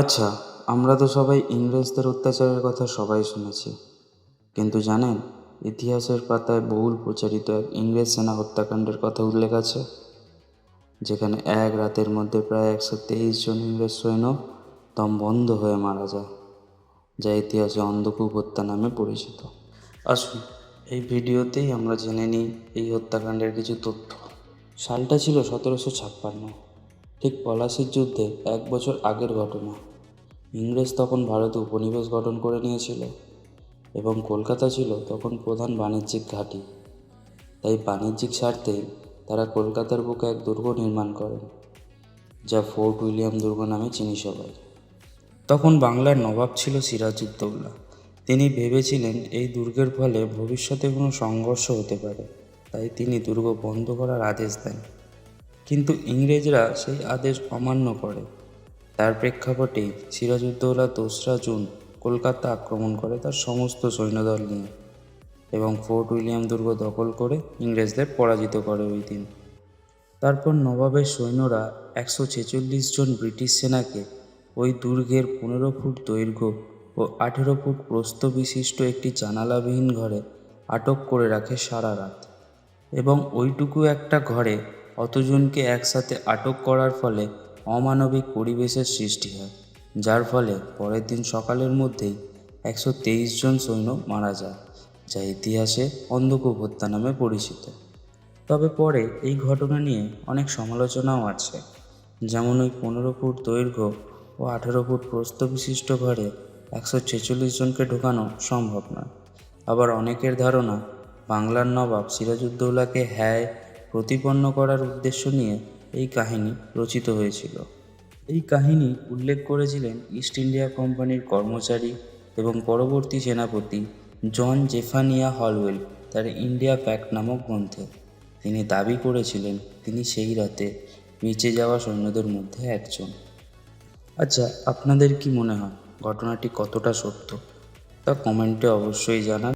আচ্ছা আমরা তো সবাই ইংরেজদের অত্যাচারের কথা সবাই শুনেছি। কিন্তু জানেন, ইতিহাসের পাতায় বহুল প্রচারিত এক ইংরেজ সেনা হত্যাকাণ্ডের কথা উল্লেখ আছে, যেখানে এক রাতের মধ্যে প্রায় একশো তেইশ জন ইংরেজ সৈন্য দম বন্ধ হয়ে মারা যায়, যা ইতিহাসে অন্ধকূপ হত্যা নামে পরিচিত। আসুন, এই ভিডিওতেই আমরা জেনে নিই এই হত্যাকাণ্ডের কিছু তথ্য। সালটা ছিল সতেরোশো ছাপ্পান্ন। ঠিক পলাশির যুদ্ধে এক বছর আগের ঘটনা। ইংরেজ তখন ভারতে উপনিবেশ গঠন করে নিয়েছিল এবং কলকাতা ছিল তখন প্রধান বাণিজ্যিক ঘাঁটি। তাই বাণিজ্যিক স্বার্থেই তারা কলকাতার বুকে এক দুর্গ নির্মাণ করেন, যা ফোর্ট উইলিয়াম দুর্গ নামে চিনি সবাই। তখন বাংলার নবাব ছিল সিরাজউদ্দৌলা তিনি ভেবেছিলেন এই দুর্গের ফলে ভবিষ্যতে কোনো সংঘর্ষ হতে পারে, তাই তিনি দুর্গ বন্ধ করার আদেশ দেন। ইংরেজরা সেই আদেশ অমান্য করে। তার প্রেক্ষাপটেই সিরাজউদ্দৌলা দোসরা জুন কলকাতা আক্রমণ করে তার সমস্ত সৈন্যদল নিয়ে এবং ফোর্ট উইলিয়াম দুর্গ দখল করে ইংরেজদের পরাজিত করে ওই দিন। তারপর নবাবের সৈন্যরা একশো ছেচল্লিশ জন ব্রিটিশ সেনাকে ওই দুর্গের পনেরো ফুট দৈর্ঘ্য ও আঠেরো ফুট প্রস্থ বিশিষ্ট একটি জানালাবিহীন ঘরে আটক করে রাখে সারা রাত। এবং ওইটুকু একটা ঘরে অতজনকে একসাথে আটক করার ফলে অমানবিক পরিবেশের সৃষ্টি হয়, যার ফলে পরের দিন সকালের মধ্যেই একশো তেইশ জন সৈন্য মারা যায়, যা ইতিহাসে অন্ধকূপ হত্যা নামে পরিচিত। তবে পরে এই ঘটনা নিয়ে অনেক সমালোচনাও আছে, যেমন ওই পনেরো ফুট দৈর্ঘ্য ও আঠেরো ফুট প্রস্থ বিশিষ্ট ঘরে একশো ছেচল্লিশ জনকে ঢোকানো সম্ভব নয়। আবার অনেকের ধারণা বাংলার নবাব সিরাজউদ্দৌলাকে হ্যায় প্রতিপন্ন করার উদ্দেশ্য নিয়ে এই কাহিনী রচিত হয়েছিল। এই কাহিনী উল্লেখ করেছিলেন ইস্ট ইন্ডিয়া কোম্পানির কর্মচারী এবং পরবর্তী সেনাপতি জন জেফানিয়া হলওয়েল, তার ইন্ডিয়া প্যাক্ট নামক গ্রন্থে। তিনি দাবি করেছিলেন, তিনি সেই রাতে বেঁচে যাওয়া সৈন্যদের মধ্যে একজন। আচ্ছা আপনাদের কি মনে হয়, ঘটনাটি কতটা সত্য? তা কমেন্টে অবশ্যই জানান।